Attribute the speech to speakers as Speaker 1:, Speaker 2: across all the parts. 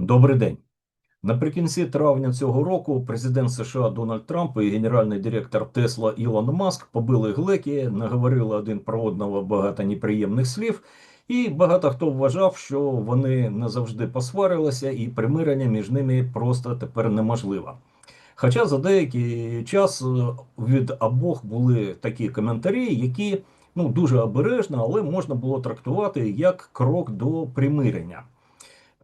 Speaker 1: Добрий день. Наприкінці травня цього року президент США Дональд Трамп і генеральний директор Тесла Ілон Маск побили глеки, наговорили один про одного багато неприємних слів, і багато хто вважав, що вони назавжди посварилися, і примирення між ними просто тепер неможливо. Хоча за деякий час е, від обох були такі коментарі, які ну дуже обережно, але можна було трактувати як крок до примирення.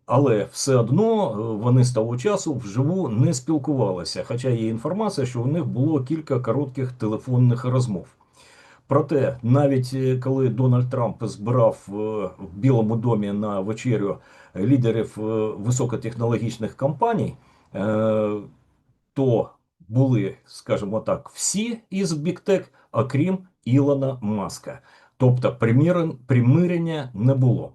Speaker 1: Але все одно е, вони з того часу вживу не спілкувалися, хоча є інформація, що у них було кілька коротких телефонних розмов. Проте, навіть е, коли Дональд Трамп збирав е, в Білому домі на вечерю лідерів високотехнологічних компаній, то були, скажімо так, всі із Біктек, окрім Ілона Маска. Тобто примирен- примирення не було.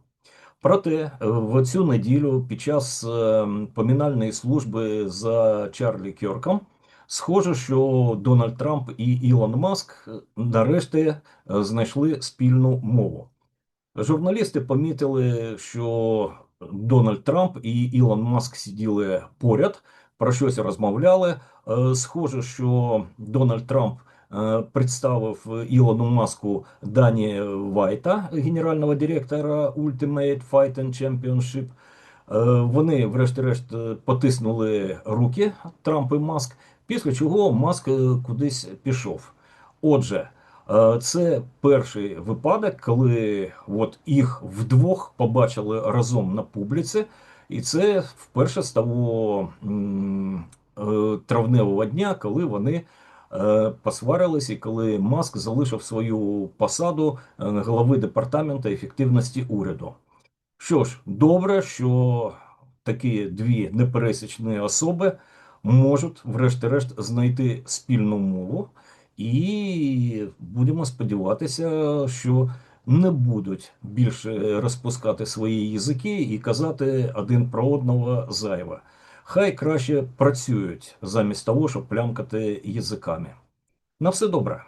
Speaker 1: Проте е, в цю неділю під час е, помінальної служби за Чарлі Кьорком схоже, що Дональд Трамп і Ілон Маск е, нарешті е, знайшли спільну мову. Журналісти помітили, що Дональд Трамп і Ілон Маск сиділи поряд, про щось розмовляли. Схоже, що Дональд Трамп представив Ілону Маску Дані Вайта, генерального директора Ultimate Fighting Championship. Е, Вони, врешті-решт, е, потиснули руки Трамп і Маск, після чого Маск е, кудись пішов. Отже, е, це перший випадок, коли от їх вдвох побачили разом на публіці, і це вперше з того е, травневого дня, коли вони е, посварились, і коли Маск залишив свою посаду е, голови департаменту ефективності уряду. Що ж, добре, що такі дві непересічні особи можуть, врешті-решт, знайти спільну мову, і будемо сподіватися, що не будуть більше розпускати свої язики і казати один про одного зайве. Хай краще працюють замість того, щоб плямкати язиками. На все добре.